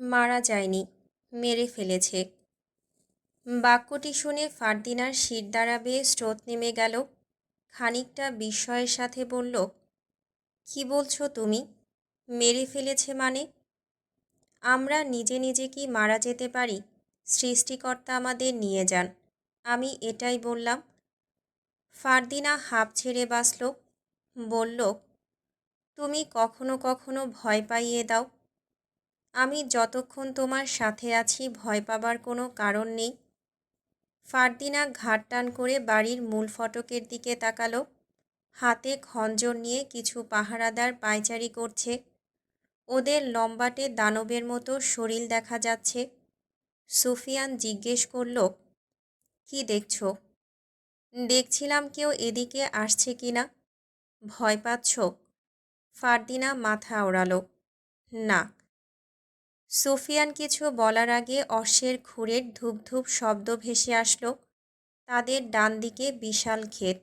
মারা যায়নি, মেরে ফেলেছে। বাক্যটি শুনে ফারদিনার শির দ্বারা বেয়ে স্রোত নেমে গেল। খানিকটা বিস্ময়ের সাথে বলল, কি বলছো তুমি? মেরে ফেলেছে মানে? আমরা নিজে নিজে কি মারা যেতে পারি? সৃষ্টিকর্তা আমাদের নিয়ে যান। আমি এটাই বললাম। ফারদিনা হাঁপ ছেড়ে বাঁচল, বলল, তুমি কখনো কখনো ভয় পাইয়ে দাও। আমি যতক্ষণ তোমার সাথে আছি, ভয় পাবার কোনো কারণ নেই। ফারদিনা ঘাট টান করে বাড়ির মূল ফটকের দিকে তাকালো। হাতে খঞ্জর নিয়ে কিছু পাহারাদার পায়চারি করছে। ওদের লম্বাটে দানবের মতো শরীর দেখা যাচ্ছে। সুফিয়ান জিজ্ঞেস করল, কি দেখছ? দেখছিলাম কেউ এদিকে আসছে কি না? ভয় পাচ্ছ? ফারদিনা মাথা ওড়ালো, না। সুফিয়ান কিছু বলার আগে অশ্বের খুঁড়ের ধূপ ধূপ শব্দ ভেসে আসলো। তাদের ডান দিকে বিশাল ক্ষেত।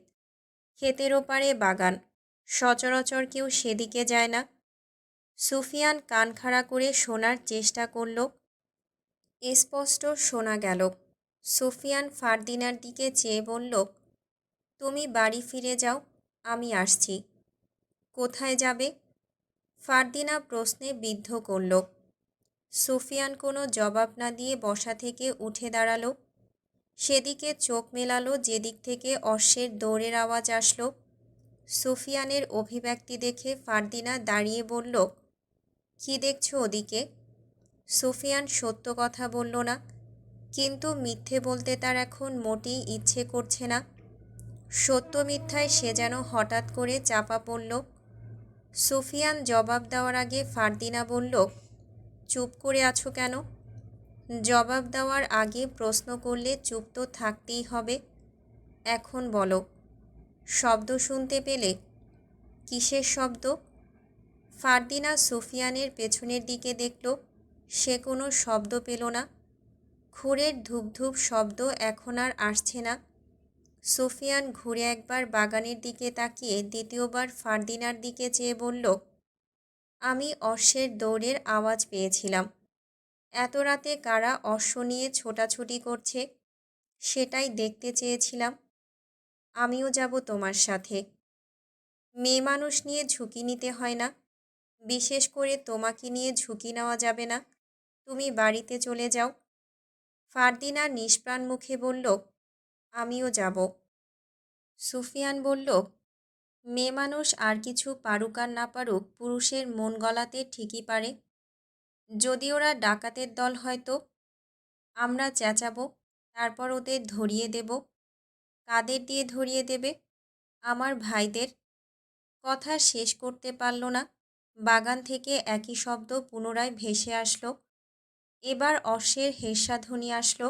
ক্ষেতের ওপারে বাগান। সচরাচর কেউ সেদিকে যায় না। সুফিয়ান কান খাড়া করে শোনার চেষ্টা করল। স্পষ্ট শোনা গেল। সুফিয়ান ফারদিনার দিকে চেয়ে বলল, তুমি বাড়ি ফিরে যাও, আমি আসছি। কোথায় যাবে? ফারদিনা প্রশ্নে বিদ্ধ করল। সুফিয়ান কোনো জবাব না দিয়ে বসা থেকে উঠে দাঁড়াল। সেদিকে চোখ মেলালো, যেদিক থেকে অশ্বের দৌড়ের আওয়াজ আসলো। সুফিয়ানের অভিব্যক্তি দেখে ফারদিনা দাঁড়িয়ে বলল, কি দেখছ ওদিকে? সুফিয়ান সত্য কথা বলল না, কিন্তু মিথ্যে বলতে তার এখন মোটেই ইচ্ছে করছে না। সত্য মিথ্যায় সে যেন হঠাৎ করে চাপা পড়ল। সুফিয়ান জবাব দেওয়ার আগে ফারদিনা বলল চুপ করে আছো কেন? জবাব দেওয়ার আগে প্রশ্ন করলে চুপ তো থাকতেই হবে। এখন বলো, শব্দ শুনতে পেলে? কিসের শব্দ? ফারদিনা সুফিয়ানের পেছনের দিকে দেখল, সে কোনো শব্দ পেল না। খুঁড়ের ধূপ ধূপ শব্দ এখন আর আসছে না। সুফিয়ান ঘুরে একবার বাগানের দিকে তাকিয়ে দ্বিতীয়বার ফারদিনার দিকে চেয়ে বলল আমি অশ্বের দৌড়ের আওয়াজ পেয়েছিলাম। এত রাতে কারা অশ্ব নিয়ে ছোটাছুটি করছে, সেটাই দেখতে চেয়েছিলাম। আমিও যাব তোমার সাথে। মেয়ে মানুষ নিয়ে ঝুঁকি নিতে হয় না। বিশেষ করে তোমাকে নিয়ে ঝুঁকি নেওয়া যাবে না। তুমি বাড়িতে চলে যাও। ফারদিনা নিষ্প্রাণ মুখে বলল, আমিও যাব। সুফিয়ান বলল মেয়ে মানুষ আর কিছু পারুক আর না পারুক, পুরুষের মন গলাতে ঠিকই পারে। যদি ওরা ডাকাতের দল হয়তো আমরা চেঁচাবো, তারপর ওদের ধরিয়ে দেব। কাদের দিয়ে ধরিয়ে দেবে? আমার ভাইদের। কথা শেষ করতে পারল না। বাগান থেকে একই শব্দ পুনরায় ভেসে আসলো। এবার অশ্বের হেস্যাধ্বনি আসলো।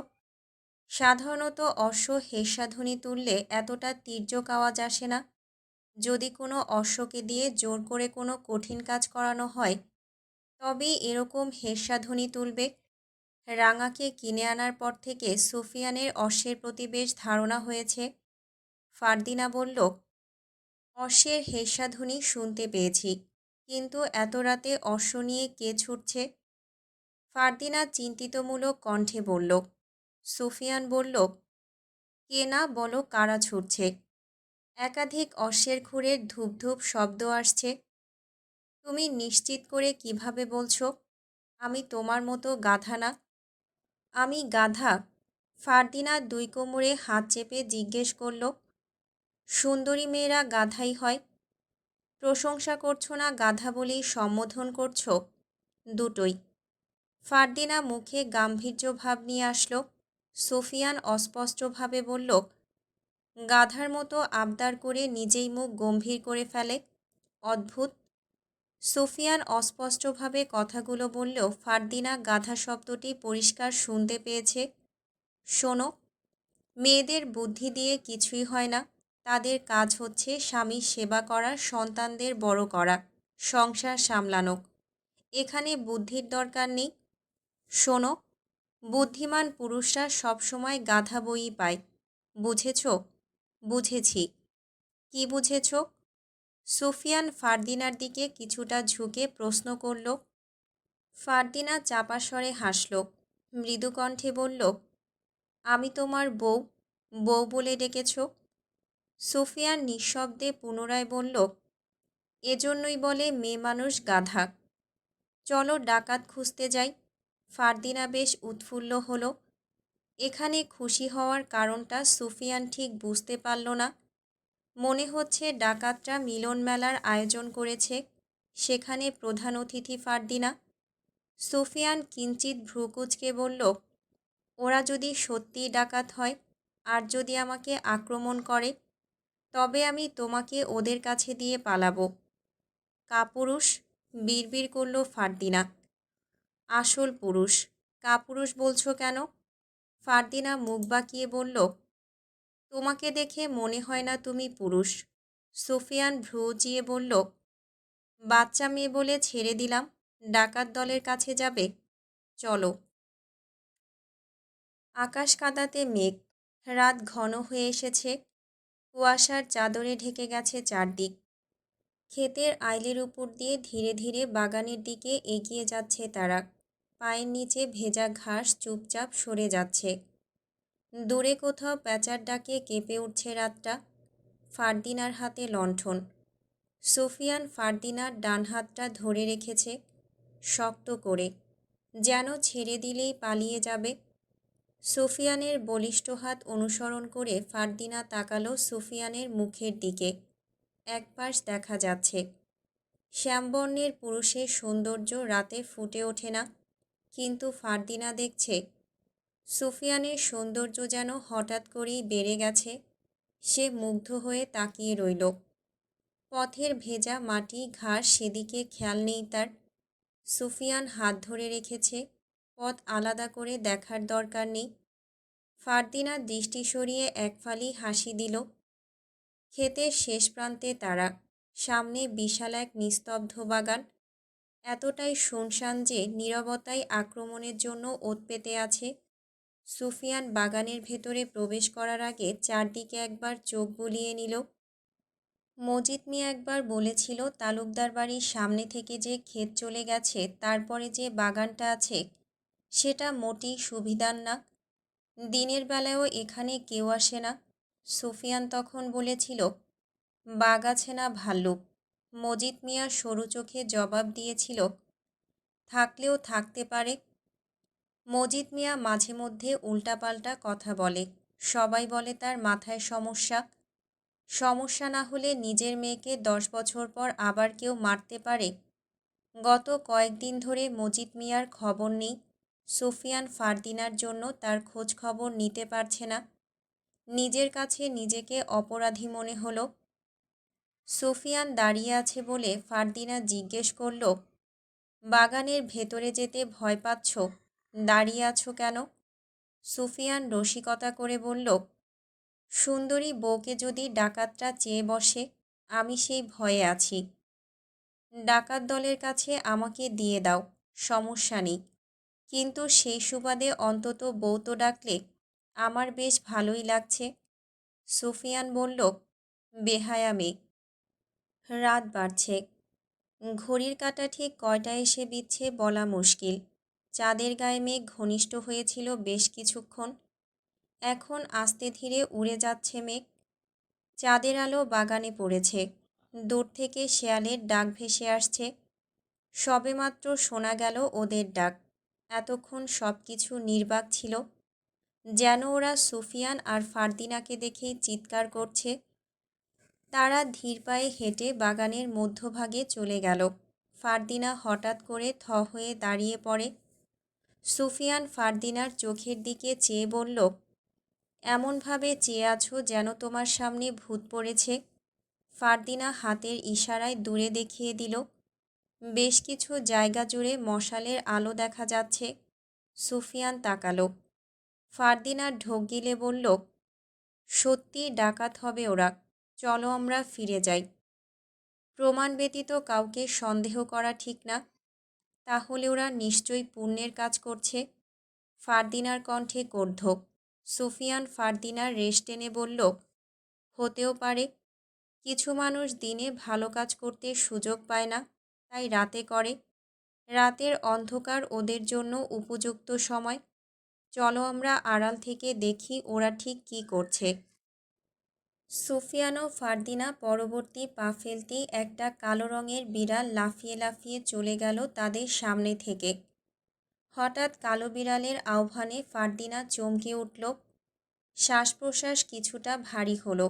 সাধারণত অশ্ব হেস্যাধ্বনি তুললে এতটা তীর্যক আওয়াজ আসে না। যদি কোনো অশ্বকে দিয়ে জোর করে কোনো কঠিন কাজ করানো হয়, তবেই এরকম হেস্যাধ্বনি তুলবে। রাঙাকে কিনে আনার পর থেকে সুফিয়ানের অশ্বের প্রতি বেশ ধারণা হয়েছে। ফারদিনা বলল, অশ্বের হেস্যাধ্বনি শুনতে পেয়েছি, কিন্তু এত রাতে অশ্ব নিয়ে কে ছুটছে? ফারদিনা চিন্তিতমূলক কণ্ঠে বলল, সুফিয়ান বলল, কে না বলো কারা ছুটছে একাধিক অশ্বের খুঁড়ের ধূপ শব্দ আসছে। তুমি নিশ্চিত করে কীভাবে বলছো, আমি তোমার মতো গাধা না। আমি গাধা। ফারদিনা দুই কোমরে হাত চেপে জিজ্ঞেস করল, সুন্দরী মেয়েরা গাধাই হয়? প্রশংসা করছ না গাধা বলেই সম্বোধন করছ? দুটোই। ফারদিনা মুখে গাম্ভীর্য ভাব নিয়ে আসলো। সোফিয়ান অস্পষ্টভাবে বলল গাধার মতো আবদার করে নিজেই মুখ গম্ভীর করে ফেলে। অদ্ভুত। সুফিয়ান অস্পষ্টভাবে কথাগুলো বললেও ফারদিনা গাধা শব্দটি পরিষ্কার শুনতে পেয়েছে। শোনো, মেয়েদের বুদ্ধি দিয়ে কিছুই হয় না। তাদের কাজ হচ্ছে স্বামীর সেবা করা, সন্তানদের বড় করা, সংসার সামলানো। এখানে বুদ্ধির দরকার নেই। শোনো, বুদ্ধিমান পুরুষরা সবসময় গাধা বই পায়। বুঝেছ? বুঝেছি। কি বুঝেছ? সুফিয়ান ফারদিনার দিকে কিছুটা ঝুঁকে প্রশ্ন করল। ফারদিনা চাপা স্বরে হাসল। মৃদুকণ্ঠে বলল, আমি তোমার বউ বউ বলে ডেকেছ? সুফিয়ান নিঃশব্দে পুনরায় বলল, এজন্যই বলে মেয়ে মানুষ গাধা। চলো ডাকাত খুঁজতে যাই। ফারদিনা বেশ উৎফুল্ল হলো। এখানে খুশি হওয়ার কারণটা সুফিয়ান ঠিক বুঝতে পারল না। মনে হচ্ছে ডাকাতরা মিলন মেলার আয়োজন করেছে, সেখানে প্রধান অতিথি ফারদিনা। সুফিয়ান কিঞ্চিত ভ্রুকুচকে বলল, ওরা যদি সত্যিই ডাকাত হয় আর যদি আমাকে আক্রমণ করে, তবে আমি তোমাকে ওদের কাছে দিয়ে পালাবো। কাপুরুষ বিড়বিড় করল ফারদিনা। আসল পুরুষ, কাপুরুষ বলছো কেন? ফারদিনা মুখ বাঁকিয়ে বলল, তোমাকে দেখে মনে হয় না তুমি পুরুষ। সুফিয়ান ভ্রু জিয়ে বলল, বাচ্চা মেয়ে বলে ছেড়ে দিলাম, ডাকাত দলের কাছে যাবে। চলো। আকাশ কাদাতে মেঘ, রাত ঘন হয়ে এসেছে। কুয়াশার চাদরে ঢেকে গেছে চারদিক। ক্ষেতের আইলের উপর দিয়ে ধীরে ধীরে বাগানের দিকে এগিয়ে যাচ্ছে তারা। পায়ের নিচে ভেজা ঘাস চুপচাপ সরে যাচ্ছে। দূরে কোথাও প্যাঁচার ডাকে কেঁপে উঠছে রাতটা। ফারদিনার হাতে লণ্ঠন। সুফিয়ান ফারদিনার ডান হাতটা ধরে রেখেছে শক্ত করে, যেন ছেড়ে দিলেই পালিয়ে যাবে। সুফিয়ানের বলিষ্ঠ হাত অনুসরণ করে ফারদিনা তাকালো সুফিয়ানের মুখের দিকে। এক পাশ দেখা যাচ্ছে। শ্যামবর্ণের পুরুষের সৌন্দর্য রাতে ফুটে ওঠে না। কিন্তু ফারদিনা দেখছে সুফিয়ানের সৌন্দর্য যেন হঠাৎ করেই বেড়ে গেছে। সে মুগ্ধ হয়ে তাকিয়ে রইল। পথের ভেজা মাটি ঘাস সেদিকে খেয়াল নেই তার। সুফিয়ান হাত ধরে রেখেছে, পথ আলাদা করে দেখার দরকার নেই। ফারদিনা দৃষ্টি সরিয়ে একফালি হাসি দিল। ক্ষেতের শেষ প্রান্তে তারা, সামনে বিশাল এক নিস্তব্ধ বাগান। এতটাই শুনশান যে নীরবতায় আক্রমণের জন্য ওত পেতে আছে। সুফিয়ান বাগানের ভেতরে প্রবেশ করার আগে চারদিকে একবার চোখ বুলিয়ে নিল। মজিদ মিয়া একবার বলেছিল, তালুকদার বাড়ির সামনে থেকে যে ক্ষেত চলে গেছে, তারপরে যে বাগানটা আছে, সেটা মোটেই সুবিধার না। দিনের বেলায়ও এখানে কেউ আসে না। সুফিয়ান তখন বলেছিল বাঘ আছে না ভাল্লুক। মজিদ মিয়া সরু চোখে জবাব দিয়েছিল, থাকলেও থাকতে পারে। মজিদ মিয়া মাঝে মধ্যে উল্টাপাল্টা কথা বলে, সবাই বলে তার মাথায় সমস্যা। সমস্যা না হলে নিজের মেয়েকে দশ বছর পর আবার কেউ মারতে পারে। গত কয়েকদিন ধরে মজিদ মিয়ার খবর নেই, সুফিয়ান ফারদিনার জন্য তার খোঁজ খবর নিতে পারছে না। নিজের কাছে নিজেকে অপরাধী মনে হলো সুফিয়ান দাঁড়িয়ে আছে বলে ফারদিনা জিজ্ঞেস করল, বাগানের ভেতরে যেতে ভয় পাচ্ছ? দাঁড়িয়ে আছো কেন? সুফিয়ান রসিকতা করে বলল, সুন্দরী বউকে যদি ডাকাতরা চেয়ে বসে, আমি সেই ভয়ে আছি। ডাকাত দলের কাছে আমাকে দিয়ে দাও, সমস্যা নেই। কিন্তু সেই সুবাদে অন্তত বউ তো ডাকলে আমার বেশ ভালোই লাগছে। সুফিয়ান বলল, বেহায়া মেঘ রাত বাড়ছে। ঘড়ির কাটা ঠিক কয়টা এসে বিচ্ছে বলা মুশকিল। চাঁদের গায়ে মেঘ ঘনিষ্ঠ হয়েছিল বেশ কিছুক্ষণ। এখন আস্তে ধীরে উড়ে যাচ্ছে মেঘ। চাঁদের আলো বাগানে পড়েছে। দূর থেকে শেয়ালের ডাক ভেসে আসছে। সবেমাত্র শোনা গেল ওদের ডাক। এতক্ষণ সব কিছু নির্বাক ছিল। যেন ওরা সুফিয়ান আর ফারদিনাকে দেখেই চিৎকার করছে। তারা ধীর পায়ে হেঁটে বাগানের মধ্যভাগে চলে গেল। ফারদিনা হঠাৎ করে থ হয়ে দাঁড়িয়ে পড়ে। সুফিয়ান ফারদিনার চোখের দিকে চেয়ে বলল, এমনভাবে চেয়ে আছো যেন তোমার সামনে ভূত পড়েছে? ফারদিনা হাতের ইশারায় দূরে দেখিয়ে দিল, বেশ কিছু জায়গা জুড়ে মশালের আলো দেখা যাচ্ছে। সুফিয়ান তাকালো। ফারদিনার ঢোক গিলে বলল সত্যি ডাকাত হবে ওরা। চলো আমরা ফিরে যাই। প্রমাণ ব্যতীত কাউকে সন্দেহ করা ঠিক না। তাহলে ওরা নিশ্চয়ই পুণ্যের কাজ করছে। ফারদিনার কণ্ঠে কর্ধক সুফিয়ান ফারদিনার রেশ টেনে বলল, হতেও পারে। কিছু মানুষ দিনে ভালো কাজ করতে সুযোগ পায় না, তাই রাতে করে। রাতের অন্ধকার ওদের জন্য উপযুক্ত সময়। চলো আমরা আড়াল থেকে দেখি ওরা ঠিক কী করছে। সুফিয়ানো ফারদিনা পরবর্তী পা ফেলতেই একটা কালো রঙের বিড়াল লাফিয়ে লাফিয়ে চলে গেল তাদের সামনে থেকে। হঠাৎ কালো বিড়ালের আহ্বানে ফারদিনা চমকে উঠল। শ্বাস প্রশ্বাস কিছুটা ভারী হলো।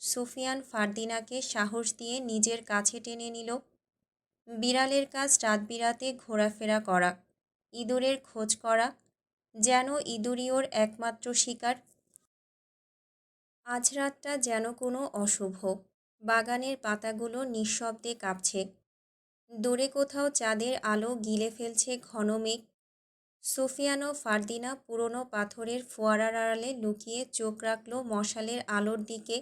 সুফিয়ান ফারদিনাকে সাহস দিয়ে নিজের কাছে টেনে নিল। বিড়ালের কাজ রাত বিরাতে ঘোরাফেরা করা, ইঁদুরের খোঁজ করা, যেন ইঁদুরই ওর একমাত্র শিকার আজ রাতটা যেন কোনো অশুভ। বাগানের পাতাগুলো নিঃশব্দে কাঁপছে। দূরে কোথাও চাঁদের আলো গিলে ফেলছে ঘন মেঘ। সুফিয়ানো ফারদিনা পুরনো পাথরের ফোয়ারার আড়ালে লুকিয়ে চোখ রাখল মশালের আলোর দিকে।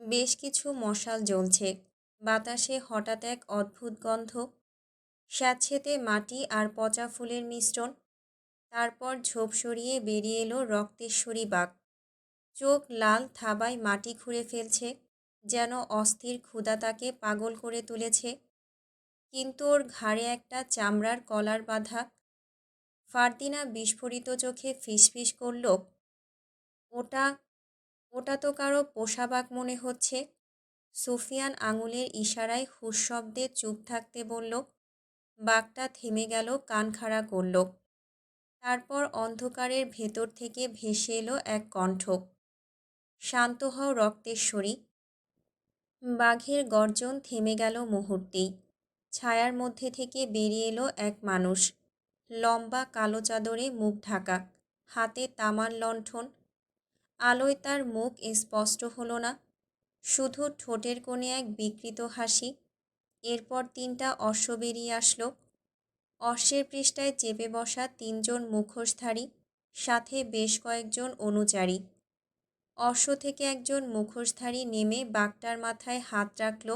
বেশ কিছু মশাল জ্বলছে। বাতাসে হঠাৎ এক অদ্ভুত গন্ধ। স্যাঁতসেতে মাটি আর পচা ফুলের মিশ্রণ। তারপর ঝোপ সরিয়ে বেরিয়ে এলো রক্তেশ্বরী বাঘ। চোখ লাল থাবায় মাটি খুঁড়ে ফেলছে, যেন অস্থির ক্ষুধা তাকে পাগল করে তুলেছে। কিন্তু ওর ঘাড়ে একটা চামড়ার কলার বাঁধা। ফারদিনা বিস্ফোরিত চোখে ফিসফিস করল, ওটা ওটা তো কারও পোষাবাক মনে হচ্ছে। সুফিয়ান আঙুলের ইশারায় হুস শব্দে চুপ থাকতে বলল, বাঘটা থেমে গেল, কান খাড়া করল। তারপর অন্ধকারের ভেতর থেকে ভেসে এলো এক কণ্ঠ। শান্ত হও রক্তেশ্বরী বাঘের গর্জন থেমে গেল মুহূর্তেই। ছায়ার মধ্যে থেকে বেরিয়ে এলো এক মানুষ। লম্বা কালো চাদরে মুখ ঢাকা, হাতে তামার লণ্ঠন। আলোয় তার মুখ স্পষ্ট হলো না। শুধু ঠোঁটের কোণে এক বিকৃত হাসি। এরপর তিনটা অশ্ব বেরিয়ে আসলো। অশ্বের পৃষ্ঠায় চেপে বসা তিনজন মুখোশধারী, সাথে বেশ কয়েকজন অনুচারী। অশ্ব থেকে একজন মুখোশধারী নেমে বাঘটার মাথায় হাত রাখল।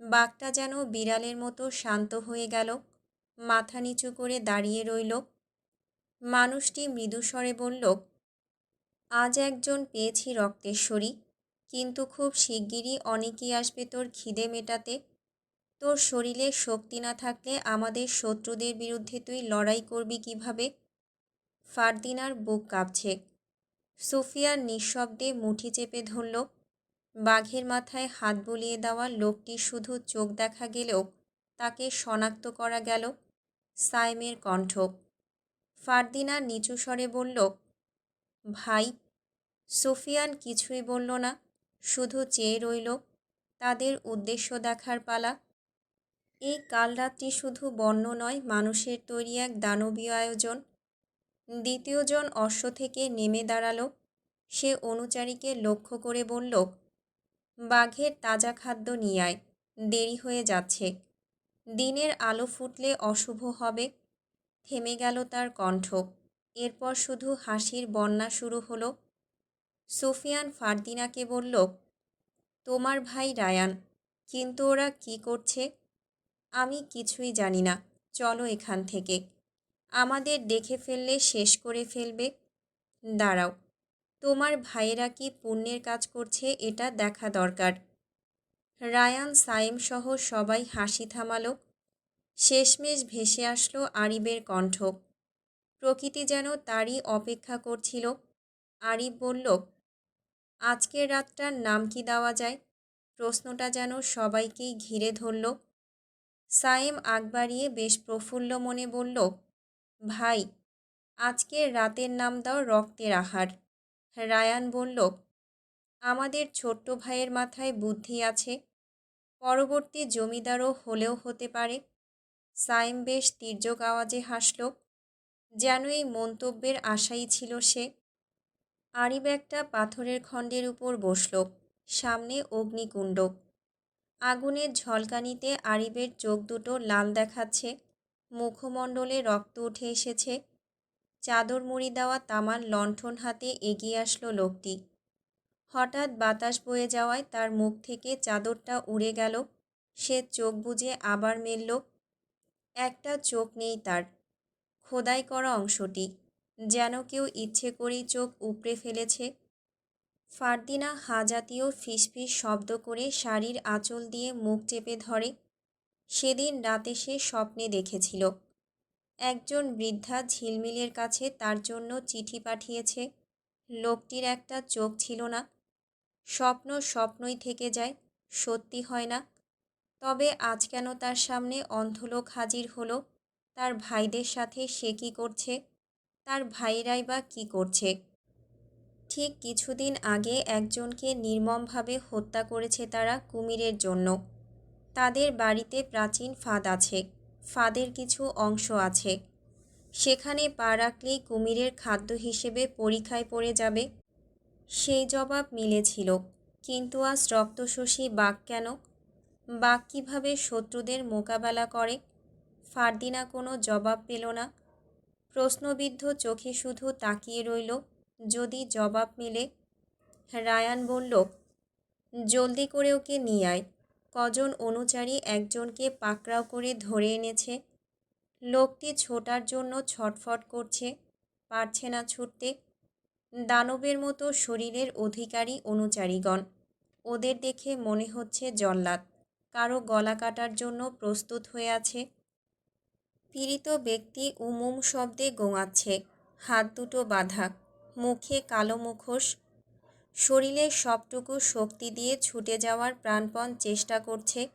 বাঘটা যেন বিড়ালের মতো শান্ত হয়ে গেল। মাথা নিচু করে দাঁড়িয়ে রইল। মানুষটি মৃদুস্বরে বলল, আজ একজন পেয়েছি রক্তেশ্বরী কিন্তু খুব শিগগিরই অনেকেই আসবে তোর খিদে মেটাতে। তোর শরীরে শক্তি না থাকলে আমাদের শত্রুদের বিরুদ্ধে তুই লড়াই করবি কীভাবে? ফারদিনার বুক কাঁপছে। সুফিয়ার নিঃশব্দে মুঠি চেপে ধরল। বাঘের মাথায় হাত বুলিয়ে দেওয়া লোকটি শুধু চোখ দেখা গেলেও তাকে শনাক্ত করা গেল সাইমের কণ্ঠ। ফারদিনা নিচু স্বরে বলল, ভাই, সুফিয়ান কিছুই বলল না, শুধু চেয়ে রইল তাদের উদ্দেশ্য দেখার পালা। এই কাল রাত্রি শুধু বন্য নয়, মানুষের তৈরি এক দানবীয় আয়োজন। দ্বিতীয়জন অশ্ব থেকে নেমে দাঁড়াল। সে অনুচারীকে লক্ষ্য করে বলল, বাঘের তাজা খাদ্য নিয়ে আয়, দেরি হয়ে যাচ্ছে। দিনের আলো ফুটলে অশুভ হবে। থেমে গেল তার কণ্ঠ। এরপর শুধু হাসির বন্যা শুরু হলো। সুফিয়ান ফারদিনাকে বলল, তোমার ভাই রায়ান, কিন্তু ওরা কি করছে? আমি কিছুই জানি না। চলো এখান থেকে। আমাদের দেখে ফেললে শেষ করে ফেলবে। দাঁড়াও, তোমার ভাইয়েরা কি পুণ্যের কাজ করছে এটা দেখা দরকার। রায়ান সাইম সহ সবাই হাসি থামালো। শেষমেশ ভেসে আসলো আরিবের কণ্ঠ। প্রকৃতি যেন তারই অপেক্ষা করছিল। আরিব বলল, আজকের রাতটার নাম কি দেওয়া যায়? প্রশ্নটা যেন সবাইকেই ঘিরে ধরল। সায়েম আগ বাড়িয়ে বেশ প্রফুল্ল মনে বলল ভাই আজকের রাতের নাম দাও রক্তের আহার। রায়ান বলল, আমাদের ছোট্ট ভাইয়ের মাথায় বুদ্ধি আছে। পরবর্তী জমিদারও হলেও হতে পারে। সাইম বেশ তীর্যক আওয়াজে হাসল, যেন এই মন্তব্যের আশাই ছিল সে। আরিব একটা পাথরের খণ্ডের উপর বসল, সামনে অগ্নিকুণ্ড। আগুনের ঝলকানিতে আরিবের চোখ দুটো লাল দেখাচ্ছে। মুখমণ্ডলে রক্ত উঠে এসেছে। চাদর মুড়ি দেওয়া তামার লণ্ঠন হাতে এগিয়ে আসলো লোকটি। হঠাৎ বাতাস বয়ে যাওয়ায় তার মুখ থেকে চাদরটা উড়ে গেল। সে চোখ বুজে আবার মেলল, একটা চোখ নেই তার। খোদাই করা অংশটি। যেন কেউ ইচ্ছে করেই চোখ উপড়ে ফেলেছে। ফারদিনা হাজাতীয় ফিসফিস শব্দ করে শাড়ির আঁচল দিয়ে মুখ চেপে ধরে। সেদিন রাতে সে স্বপ্নে দেখেছিল। একজন বৃদ্ধা ঝিলমিলের কাছে তার জন্য চিঠি পাঠিয়েছে। লোকটির একটা চোখ ছিল না। স্বপ্ন স্বপ্নই থেকে যায়, সত্যি হয় না। তবে আজ কেন তার সামনে অন্ধলোক হাজির হলো? তার ভাইদের সাথে সে কী করছে? তার ভাইরাই বা কী করছে? ঠিক কিছুদিন আগে একজনকে নির্মমভাবে হত্যা করেছে তারা কুমিরের জন্য। তাদের বাড়িতে প্রাচীন ফাঁদ আছে, ফাঁদের কিছু অংশ আছে। সেখানে পা রাখলেই কুমিরের খাদ্য হিসেবে পরীক্ষায় পড়ে যাবে। সেই জবাব মিলেছিল, কিন্তু আজ রক্তশোষী বাঘ কেন? বাঘ কীভাবে শত্রুদের মোকাবেলা করে? ফারদিনা কোনো জবাব পেল না। প্রশ্নবিদ্ধ চোখে শুধু তাকিয়ে রইল, যদি জবাব মেলে? রায়ান বলল, জলদি করে ওকে নিয়ে আয়। কজন অনুচারী একজনকে পাকড়াও করে ধরে এনেছে? লোকটি ছোটার জন্য ছটফট করছে, পারছে না ছুটতে। দানবের মতো শরীরের অধিকারী অনুচারীগণ, ওদের দেখে মনে হচ্ছে জল্লাদ। কারও গলা কাটার জন্য প্রস্তুত হয়ে আছে। পীড়িত ব্যক্তি উমুম শব্দে গোঙাচ্ছে, হাত দুটো বাঁধা, মুখে কালো মুখোশ শরীরের সবটুকু শক্তি দিয়ে ছুটে যাওয়ার প্রাণপণ চেষ্টা করছে,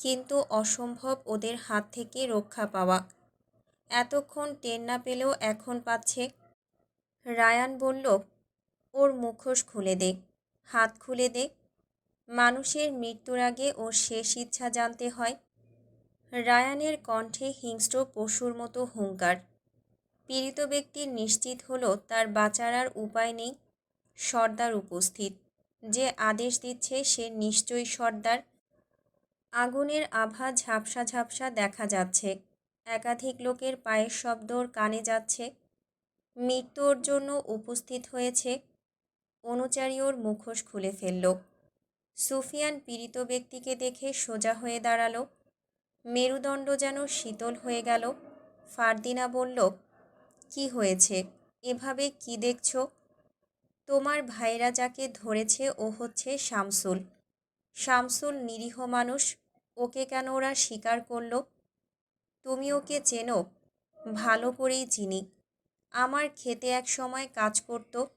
কিন্তু অসম্ভব ওদের হাত থেকে রক্ষা পাওয়া। এতক্ষণ টের না পেলেও এখন পাচ্ছে। রায়ান বলল, ওর মুখোশ খুলে দে, হাত খুলে দে। মানুষের মৃত্যুর আগে ওর শেষ ইচ্ছা জানতে হয়। রায়ানের কণ্ঠে হিংস্র পশুর মতো হুঙ্কার। পীড়িত ব্যক্তির নিশ্চিত হলো তার বাঁচার উপায় নেই। সর্দার উপস্থিত। যে আদেশ দিচ্ছে সে নিশ্চয়ই সর্দার। আগুনের আভা ঝাপসা ঝাপসা দেখা যাচ্ছে। একাধিক লোকের পায়ের শব্দ কানে যাচ্ছে। মৃত্যুর জন্য উপস্থিত হয়েছে অনুচারী ওর মুখোশ খুলে ফেলল। সুফিয়ান পীড়িত ব্যক্তিকে দেখে সোজা হয়ে দাঁড়াল। মেরুদণ্ড যেন শীতল হয়ে গেল। ফারদিনা বলল, কি হয়েছে? এভাবে কি দেখছ? তোমার ভাইরা যাকে ধরেছে ও হচ্ছে শামসুল। শামসুল নিরীহ মানুষ, ওকে কেন ওরা স্বীকার করল? তুমি ওকে চেনো, ভালো করেই চিনি। আমার খেতে এক সময় কাজ করতো,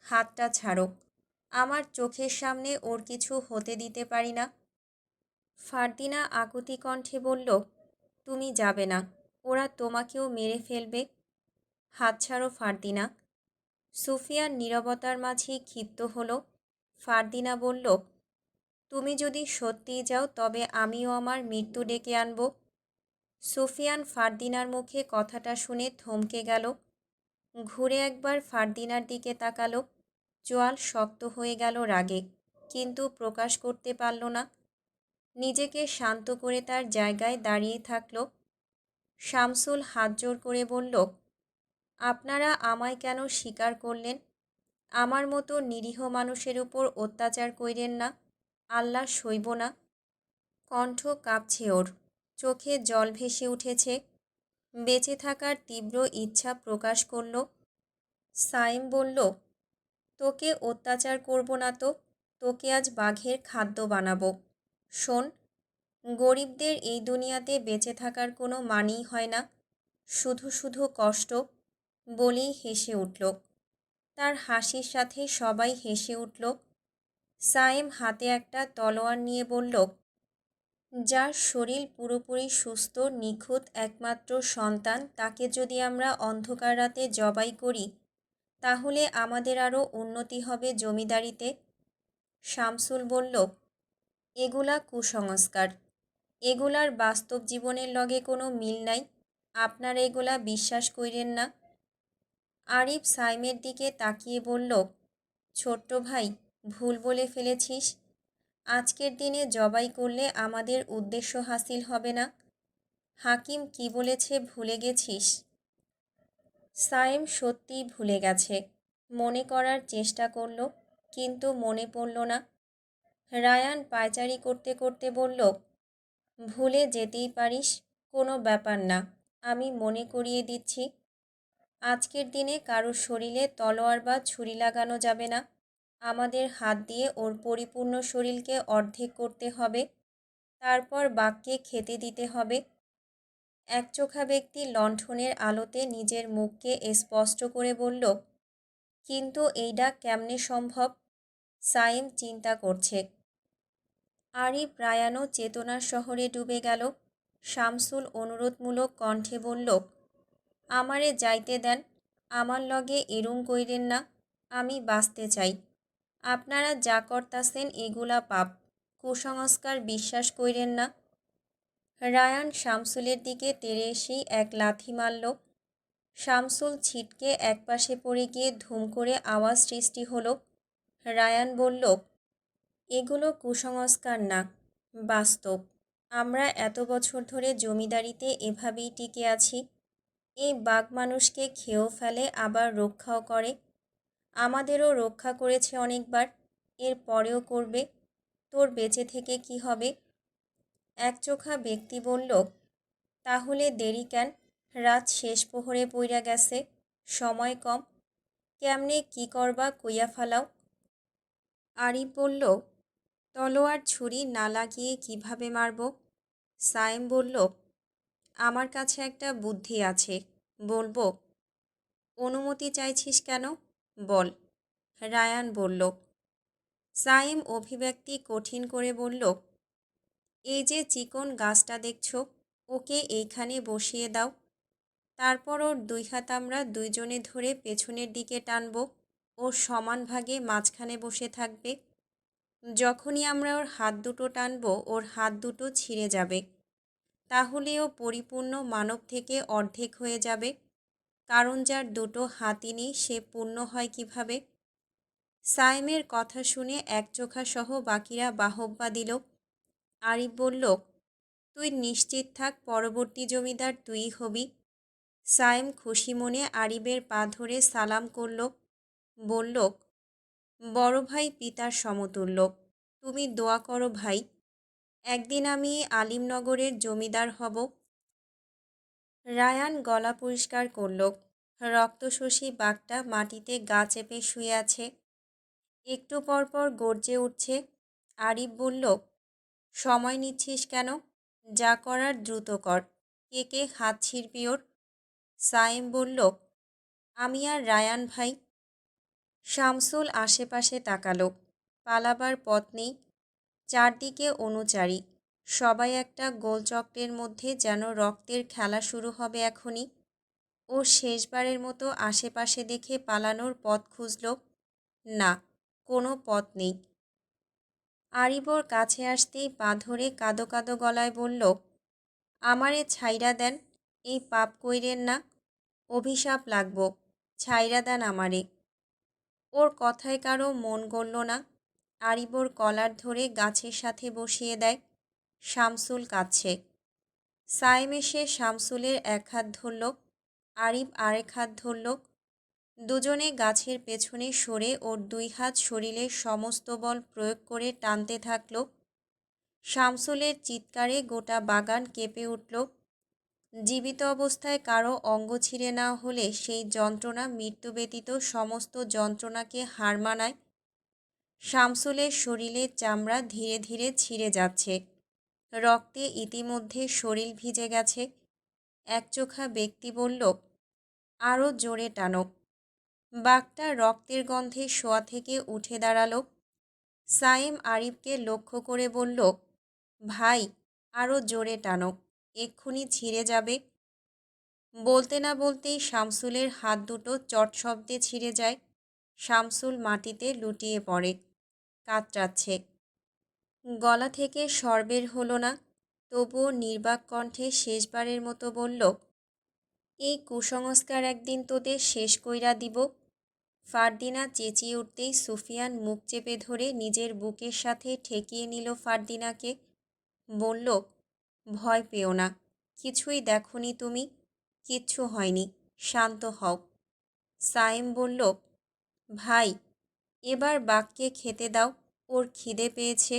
হাতটা ছাড়ো। আমার চোখের সামনে ওর কিছু হতে দিতে পারি না। ফারদিনা আকুতি কণ্ঠে বলল, তুমি যাবে না, ওরা তোমাকেও মেরে ফেলবে। হাত ছাড়ো ফারদিনা। সুফিয়ান নীরবতার মাঝেই ক্ষিপ্ত হল। ফারদিনা বলল, তুমি যদি সত্যিই যাও, তবে আমিও আমার মৃত্যু ডেকে আনব। সুফিয়ান ফারদিনার মুখে কথাটা শুনে থমকে গেল। ঘুরে একবার ফারদিনার দিকে তাকালো। চোয়াল শক্ত হয়ে গেল রাগে, কিন্তু প্রকাশ করতে পারল না। নিজেকে শান্ত করে তার জায়গায় দাঁড়িয়ে থাকল। শামসুল হাত জোর করে বলল আপনারা আমায় কেন স্বীকার করলেন? আমার মতো নিরীহ মানুষের উপর অত্যাচার কইরেন না, আল্লাহ সইব না। কণ্ঠ কাঁপছে ওর, চোখে জল ভেসে উঠেছে। বেঁচে থাকার তীব্র ইচ্ছা প্রকাশ করল। সাইম বলল, তোকে অত্যাচার করব না তো, তোকে আজ বাঘের খাদ্য বানাবো। শোন, গরিবদের এই দুনিয়াতে বেঁচে থাকার কোনো মানেই হয় না। শুধু শুধু কষ্ট বলেই হেসে উঠল। তার হাসির সাথে সবাই হেসে উঠল। সায়েম হাতে একটা তলোয়ার নিয়ে বলল, যার শরীর পুরোপুরি সুস্থ, নিখুঁত একমাত্র সন্তান, তাকে যদি আমরা অন্ধকার রাতে জবাই করি, তাহলে আমাদের আরও উন্নতি হবে জমিদারিতে। শামসুল বলল, এগুলা কুসংস্কার। এগুলার বাস্তব জীবনের লগে কোনো মিল নাই। আপনারা এগুলা বিশ্বাস কইরেন না। আরিফ সাইমের দিকে তাকিয়ে বলল, ছোট্ট ভাই, ভুল বলে ফেলেছিস। আজকের দিনে জবাই করলে আমাদের উদ্দেশ্য হাসিল হবে না। হাকিম কি বলেছে ভুলে গেছিস? সাইম সত্যিই ভুলে গেছে। মনে করার চেষ্টা করল, কিন্তু মনে পড়ল না। রায়ান পায়চারি করতে করতে বলল, ভুলে যেতেই পারিস, কোনো ব্যাপার না। আমি মনে করিয়ে দিচ্ছি। আজকের দিনে কারও শরীরে তলোয়ার বা ছুরি লাগানো যাবে না। আমাদের হাত দিয়ে ওর পরিপূর্ণ শরীরকে অর্ধেক করতে হবে। তারপর বাঘকে খেতে দিতে হবে। একচোখা ব্যক্তি লণ্ঠনের আলোতে নিজের মুখকে স্পষ্ট করে বলল, কিন্তু এইটা কেমনে সম্ভব? সাইম চিন্তা করছে। আরিফ প্রায়ানো চেতনার শহরে ডুবে গেল। শামসুল অনুরোধমূলক কণ্ঠে বলল আমারে যাইতে দেন, আমার লগে এরুম কইরেন না, আমি বাঁচতে চাই। আপনারা যা করতাছেন এগুলা পাপ, কুসংস্কার বিশ্বাস কইরেন না। রায়ান শামসুলের দিকে তেড়ে এসেই এক লাথি মারল। শামসুল ছিটকে একপাশে পড়ে গিয়ে ধুম করে আওয়াজ সৃষ্টি হলো। রায়ান বলল, এগুলো কুসংস্কার না, বাস্তব। আমরা এত বছর ধরে জমিদারিতে এভাবেই টিকে আছি। এই বাঘ মানুষকে খেয়েও ফেলে, আবার রক্ষাও করে। আমাদেরও রক্ষা করেছে অনেকবার, এর পরেও করবে। তোর বেঁচে থেকে কি হবে? একচোখা ব্যক্তি বলল, তাহলে দেরি কেন? রাত শেষ প্রহরে পইরা গেছে, সময় কম। কেমনে কি করবা কইয়া ফালাও? আরিফ বলল, তলোয়ার, ছুরি না লাগিয়ে কীভাবে মারব? সায়েম বলল আমার কাছে একটা বুদ্ধি আছে। বলব, অনুমতি চাইছিস কেন? বল। রায়ান বলল, সাইম অভিব্যক্তি কঠিন করে বলল, এই যে চিকন গাছটা দেখছ, ওকে এইখানে বসিয়ে দাও। তারপর ওর দুই হাত আমরা দুইজনে ধরে পেছনের দিকে টানব। ও সমান ভাগে মাঝখানে বসে থাকবে। যখনই আমরা ওর হাত দুটো টানব, ওর হাত দুটো ছিঁড়ে যাবে। তাহলে ও পরিপূর্ণ মানব থেকে অর্ধেক হয়ে যাবে। কারণ যার দুটো হাতি নেই, সে পূর্ণ হয় কীভাবে? সাইমের কথা শুনে এক চোখা সহ বাকিরা বাহব্বা দিল, আরিফ বলল, তুই নিশ্চিত থাক পরবর্তী জমিদার তুই হবি। সাইম খুশি মনে আরিবের পা ধরে সালাম করল, বলল, বড় ভাই, পিতার সমতুল্য। তুমি দোয়া করো ভাই একদিন আমি আলিমনগরের জমিদার হব। রায়ান গলা পরিষ্কার করল, রক্তশোষী বাঘটা মাটিতে গা চেপে শুয়ে আছে। একটু পর পর গর্জে উঠছে। আরিফ বলল, সময় নিচ্ছিস কেন? যা করার দ্রুত কর। কে কে হাত ছিড়বি ওর? সায়েম বলল, আমি আর রায়ান ভাই। শামসুল আশেপাশে তাকালো, পালাবার পথ নেই। চারদিকে অনুচারী। সবাই একটা গোলচক্রের মধ্যে যেন রক্তের খেলা শুরু হবে এখনই। ও শেষবারের মতো আশেপাশে দেখে পালানোর পথ খুঁজল। না, কোনো পথ নেই। আরিবর কাছে আসতেই পা ধরে কাদো কাদো গলায় বলল, আমারে ছাইরা দেন, এই পাপ কইরেন না। অভিশাপ লাগব ছাইরা দেন আমারে। ওর কথায় কারও মন গড়ল না। আরিবর কলার ধরে গাছের সাথে বসিয়ে দেয়। শামসুল কাছে সাইম এসে শামসুলের এক হাত ধরল আরিফ আরেক হাত ধরল। দুজনে গাছের পেছনে সরে ওর দুই হাত শরীরের সমস্ত বল প্রয়োগ করে টানতে থাকল। শামসুলের চিৎকারে গোটা বাগান কেঁপে উঠল। জীবিত অবস্থায় কারও অঙ্গ ছিঁড়ে না হলে সেই যন্ত্রণা মৃত্যু ব্যতীত সমস্ত যন্ত্রণাকে হার মানায়। শামসুলের শরীরের চামড়া ধীরে ধীরে ছিঁড়ে যাচ্ছে। রক্তে ইতিমধ্যে শরীর ভিজে গেছে। একচোখা ব্যক্তি বলল আরও জোরে টানো। বাঘটা রক্তের গন্ধে শোয়া থেকে উঠে দাঁড়াল। সাইম আরিফকে লক্ষ্য করে বলল, ভাই আরও জোরে টানো, এক্ষুনি ছিঁড়ে যাবে। বলতে না বলতেই শামসুলের হাত দুটো চট শব্দে ছিঁড়ে যায়। শামসুল মাটিতে লুটিয়ে পড়ে, কাতরাচ্ছে। গলা থেকে স্বর বের হলো না, তবুও নির্বাক কণ্ঠে শেষবারের মতো বলল, এই কুসংস্কার একদিন তোদের শেষ কইরা দিব। ফারদিনা চেঁচিয়ে উঠতেই সুফিয়ান মুখ চেপে ধরে নিজের বুকের সাথে ঠেকিয়ে নিল ফারদিনাকে। বলল, ভয় পেও না, কিছুই দেখনি তুমি, কিচ্ছু হয়নি, শান্ত হও। সায়েম বলল ভাই এবার বাঘকে খেতে দাও ওর খিদে পেয়েছে।